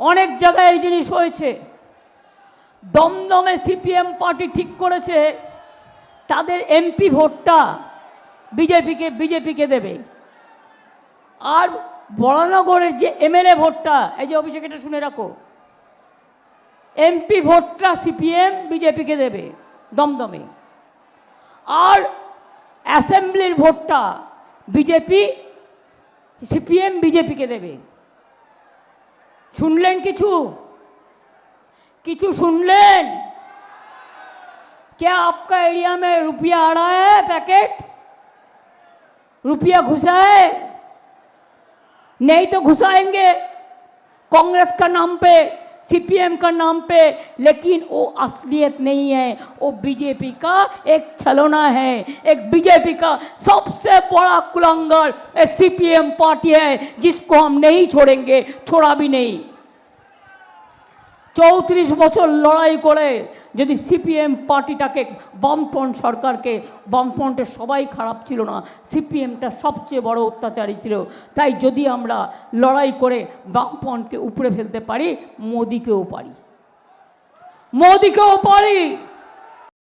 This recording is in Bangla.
অনেক জায়গায় এই জিনিস হয়েছে। দমদমে সিপিএম পার্টি ঠিক করেছে, তাদের এমপি ভোটটা বিজেপিকে বিজেপিকে দেবে। আর বরানগরের যে এমএলএ ভোটটা, এই যে অভিষেক, এটা শুনে রাখো। এমপি ভোটটা সিপিএম, বিজেপিকে দেবে দমদমে। আর অ্যাসেম্বলির ভোটটা বিজেপি, সিপিএম, বিজেপিকে দেবে। শুনলেন কিছু কিছু सुनलें क्या आपका एरिया में रुपया आ रहा है पैकेट रुपया घुसा है नहीं तो घुसाएंगे कांग्रेस का नाम पे सीपीएम का नाम पे लेकिन वो असलियत नहीं है वो बीजेपी का एक छलोना है एक बीजेपी का सबसे बड़ा कुलंगर सीपीएम पार्टी है जिसको हम नहीं छोड़ेंगे छोड़ा भी नहीं চৌত্রিশ বছর লড়াই করে যদি সিপিএম পার্টিটাকে, বামফ্রন্ট সরকারকে বামফ্রন্টের সবাই খারাপ ছিল না, সিপিএমটা সবচেয়ে বড় অত্যাচারী ছিল, তাই যদি আমরা লড়াই করে বামফ্রন্টকে উপরে ফেলতে পারি, মোদিকেও পারি। মোদিকেও পারি!